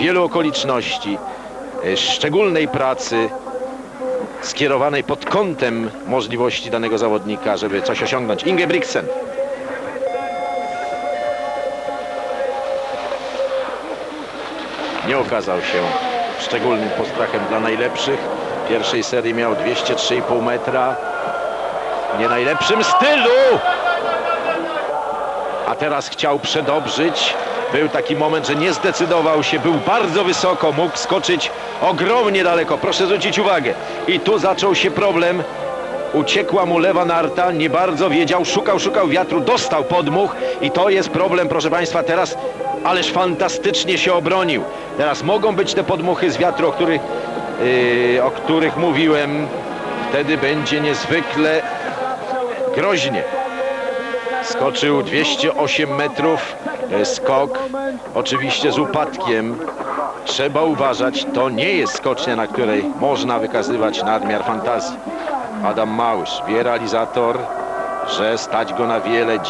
wielu okoliczności, e, szczególnej pracy skierowanej pod kątem możliwości danego zawodnika, żeby coś osiągnąć. Ingebrigtsen. Nie okazał się szczególnym postrachem dla najlepszych. W pierwszej serii miał 203,5 metra. Nie najlepszym stylu! A teraz chciał przedobrzyć. Był taki moment, że nie zdecydował się, był bardzo wysoko, mógł skoczyć ogromnie daleko. Proszę zwrócić uwagę. I tu zaczął się problem. Uciekła mu lewa narta, nie bardzo wiedział, szukał, szukał wiatru, dostał podmuch i to jest problem, proszę Państwa, teraz, ależ fantastycznie się obronił. Teraz mogą być te podmuchy z wiatru, o których, yy, o których mówiłem. Wtedy będzie niezwykle groźnie. Skoczył 208 metrów, skok, oczywiście z upadkiem. Trzeba uważać, to nie jest skocznia, na której można wykazywać nadmiar fantazji. Adam Małysz wie realizator, że stać go na wiele. Dziś